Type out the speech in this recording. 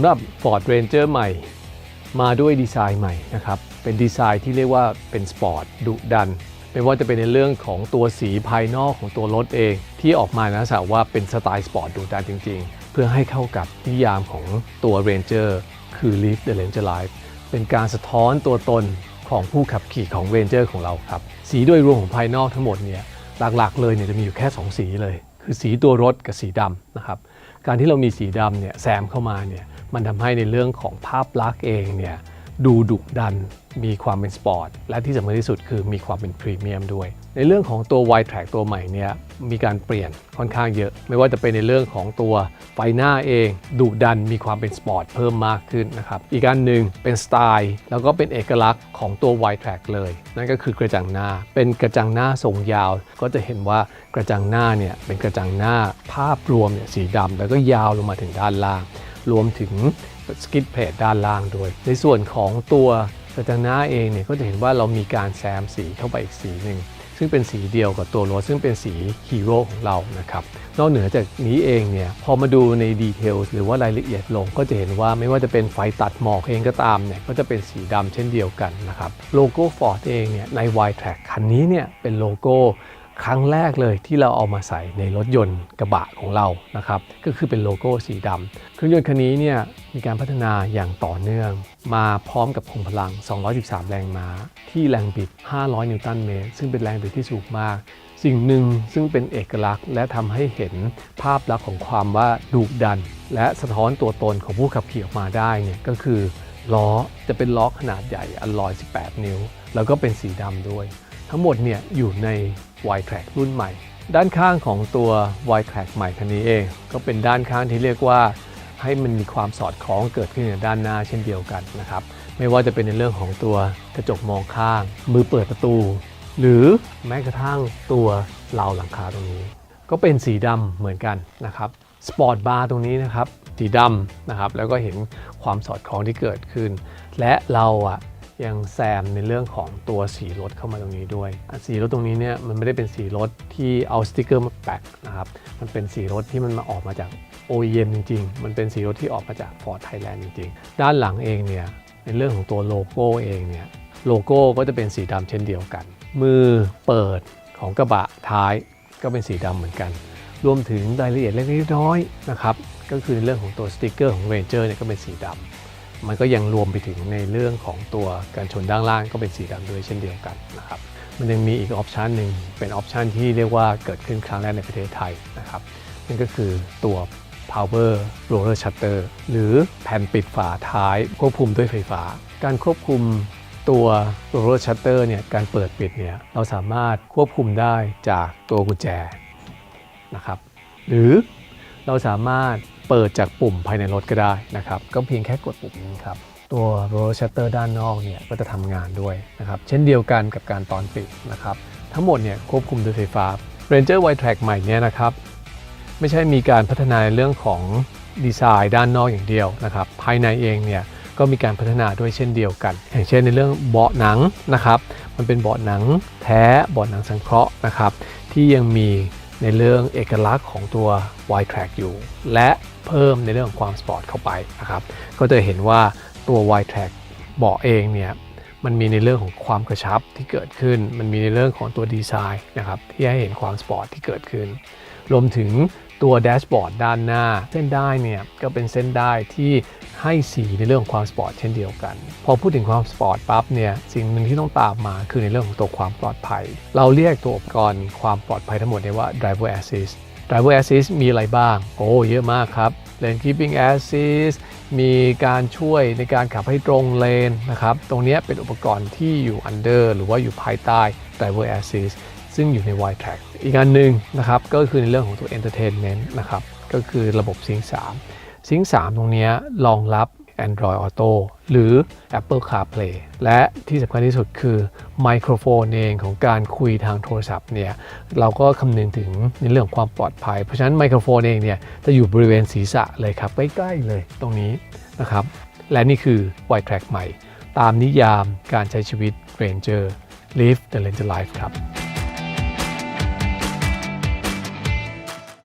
ำหรับ Ford Ranger ใหม่ มาด้วยดีไซน์ใหม่นะครับ เป็นดีไซน์ที่เรียกว่าเป็นสปอร์ตดุดัน ไม่ว่าจะเป็นในเรื่องของตัวสีภายนอกของตัวรถเอง ที่ออกมานะสาวว่าเป็นสไตล์สปอร์ตดุดันจริง ๆ เพื่อให้เข้ากับนิยามของตัว Ranger คือ Live the Ranger Life เป็นการสะท้อนตัวตนของผู้ขับขี่ของ Ranger ของเราครับ สีโดยรวมของภายนอกทั้งหมดเนี่ยหลักๆ เลยเนี่ยจะมีอยู่แค่ 2 สีเลย คือสีตัวรถกับสีดำนะครับ การที่เรามีสีดำเนี่ยแซมเข้ามาเนี่ย มันทำให้ในเรื่องของภาพลักษณ์เองเนี่ยดูดุดันมีความเป็นสปอร์ตและที่สำคัญที่สุดคือมีความเป็นพรีเมียมด้วย ในเรื่องของตัว Y Track ตัวใหม่เนี่ยมีการเปลี่ยนค่อนข้างเยอะ ไม่ว่าจะเป็นในเรื่องของตัวไฟหน้าเองดุดันมีความเป็นสปอร์ตเพิ่มมากขึ้นนะครับอีกอันหนึ่งเป็นสไตล์แล้วก็เป็นเอกลักษณ์ของตัว Y Track เลย นั่นก็คือกระจังหน้า เป็นกระจังหน้าทรงยาว ก็จะเห็นว่ากระจังหน้าเนี่ยเป็นกระจังหน้าภาพรวมเนี่ยสีดำแล้วก็ยาวลงมาถึงด้านล่าง รวมถึงสกิดเพลทด้านล่างด้วย ในส่วนของตัวกระจังหน้าเองเนี่ยก็จะเห็นว่าเรามีการแซมสีเข้าไปอีกสีหนึ่งซึ่งเป็นสีเดียวกับตัวรถซึ่งเป็นสีฮีโร่ของเรานะครับนอกเหนือจากนี้เองเนี่ยพอมาดูในดีเทลหรือว่ารายละเอียดลงก็จะเห็นว่าไม่ว่าจะเป็นไฟตัดหมอกเองก็ตามเนี่ยก็จะเป็นสีดำเช่นเดียวกันนะครับโลโก้ Ford เองเนี่ยใน Y Track คันนี้เนี่ยเป็นโลโก้ ครั้งแรกเลยที่เราเอามาใส่ในรถยนต์กระบะของเรานะครับก็คือเป็นโลโก้สีดำเครื่องยนต์คันนี้เนี่ยมีการพัฒนาอย่างต่อเนื่อง มาพร้อมกับคงพลัง 213 แรงม้า ที่แรงบิด 500 นิวตันเมตร ซึ่งเป็นแรงบิดที่สูงมาก สิ่งหนึ่งซึ่งเป็นเอกลักษณ์ และทำให้เห็นภาพลักษณ์ของความว่าดุดัน และสะท้อนตัวตนของผู้ขับขี่ออกมาได้เนี่ยก็คือล้อจะเป็นล้อขนาดใหญ่อลลอย 18 นิ้ว แล้วก็เป็นสีดำด้วย ทั้งหมดเนี่ยอยู่ใน Y Track รุ่นใหม่ ด้านข้างของตัว Y Track ใหม่คันนี้เอง ก็เป็นด้านข้างที่เรียกว่าให้มันมีความสอดคล้องเกิดขึ้นในด้านหน้าเช่นเดียวกันนะครับไม่ว่าจะเป็นในเรื่องของตัวกระจกมองข้าง มือเปิดประตู หรือแม้กระทั่งตัวราวหลังคาตรงนี้ ก็เป็นสีดำเหมือนกันนะครับสปอร์ตบาร์ตรงนี้นะครับสีดำนะครับแล้วก็เห็นความสอดคล้องที่เกิดขึ้น และเราอะ ยังแซมในเรื่องของตัวสีรถเข้ามาตรงนี้ด้วย สีรถตรงนี้เนี่ยมันไม่ได้เป็นสีรถที่เอาสติกเกอร์มาแปะนะครับ มันเป็นสีรถที่มันมาออกมาจาก OEM จริง ๆ มันเป็นสีรถที่ออกมาจาก Ford Thailand จริง ๆ ด้านหลังเองเนี่ยในเรื่องของตัวโลโก้เองเนี่ยโลโก้ก็จะเป็นสีดำเช่นเดียวกัน มือเปิดของกระบะท้ายก็เป็นสีดำเหมือนกัน รวมถึงรายละเอียดเล็กๆน้อยๆนะครับ ก็คือในเรื่องของตัวสติกเกอร์ของ Ranger เนี่ยก็เป็นสีดำ มันก็ยังรวมไปถึงในเรื่องของตัวการชนด้านล่างก็เป็นสีดำด้วยเช่นเดียวกันนะครับมันยังมีอีกออปชันหนึ่งเป็นออปชันที่เรียกว่าเกิดขึ้นครั้งแรกในประเทศไทยนะครับนั่นก็คือตัว power roller shutter หรือแผ่นปิดฝาท้ายควบคุมด้วยไฟฟ้า การควบคุมตัว roller shutter เนี่ยการเปิดปิดเนี่ยเราสามารถควบคุมได้จากตัวกุญแจนะครับหรือเราสามารถ เปิดจากปุ่มภายในรถก็ได้นะครับก็เพียงแค่กดปุ่มนี้ครับตัว roller shutter ด้านนอกเนี่ยก็จะทำงานด้วยนะครับเช่นเดียวกันกับการตอนปิดนะครับทั้งหมดเนี่ยควบคุมโดยไฟฟ้า Ranger Y Track ใหม่เนี่ยนะครับไม่ใช่มีการพัฒนาเรื่องของดีไซน์ด้านนอกอย่างเดียวนะครับภายในเองเนี่ยก็มีการพัฒนาด้วยเช่นเดียวกัน อย่างเช่นในเรื่องเบาะหนังนะครับมันเป็นเบาะหนังแท้เบาะหนังสังเคราะห์นะครับที่ยังมี ในเรื่องเอกลักษณ์ของตัว Y Track อยู่ และเพิ่มในเรื่องของความสปอร์ตเข้าไปนะครับก็จะเห็นว่าตัว Y Track เบาะเองเนี่ยมันมีในเรื่องของความกระชับที่เกิดขึ้น มันมีในเรื่องของตัวดีไซน์นะครับที่ให้เห็นความสปอร์ตที่เกิดขึ้น รวมถึงตัวแดชบอร์ดด้านหน้า เส้นได้เนี่ยก็เป็นเส้นได้ที่ ให้สีในเรื่องของความสปอร์ตเช่นเดียวกัน พอพูดถึงความสปอร์ตปั๊บเนี่ยสิ่งหนึ่งที่ต้องตามมาคือในเรื่องของตัวความปลอดภัย เราเรียกตัวอุปกรณ์ความปลอดภัยทั้งหมดเนี่ยว่า driver assist driver assist มีอะไรบ้าง โอ้เยอะมากครับ lane keeping assist มีการช่วยในการขับให้ตรงเลนนะครับ ตรงนี้เป็นอุปกรณ์ที่อยู่ under หรือว่าอยู่ภายใต้ driver assist ซึ่งอยู่ใน Y Track อีกอันหนึ่งนะครับ ก็คือในเรื่องของตัว entertainment นะครับ ก็คือระบบ Sync 3 Sync 3ตรงนี้รองรับ Android Auto หรือ Apple CarPlay และที่สำคัญที่สุดคือไมโครโฟนเองของการคุยทางโทรศัพท์เนี่ยเราก็คำนึงถึงในเรื่องความปลอดภัย เพราะฉะนั้นไมโครโฟนเองเนี่ยจะอยู่บริเวณศีรษะเลยครับ ใกล้ๆเลยตรงนี้นะครับ และนี่คือ Y Track ใหม่ ตามนิยามการใช้ชีวิต Ranger Live the Ranger Life ครับ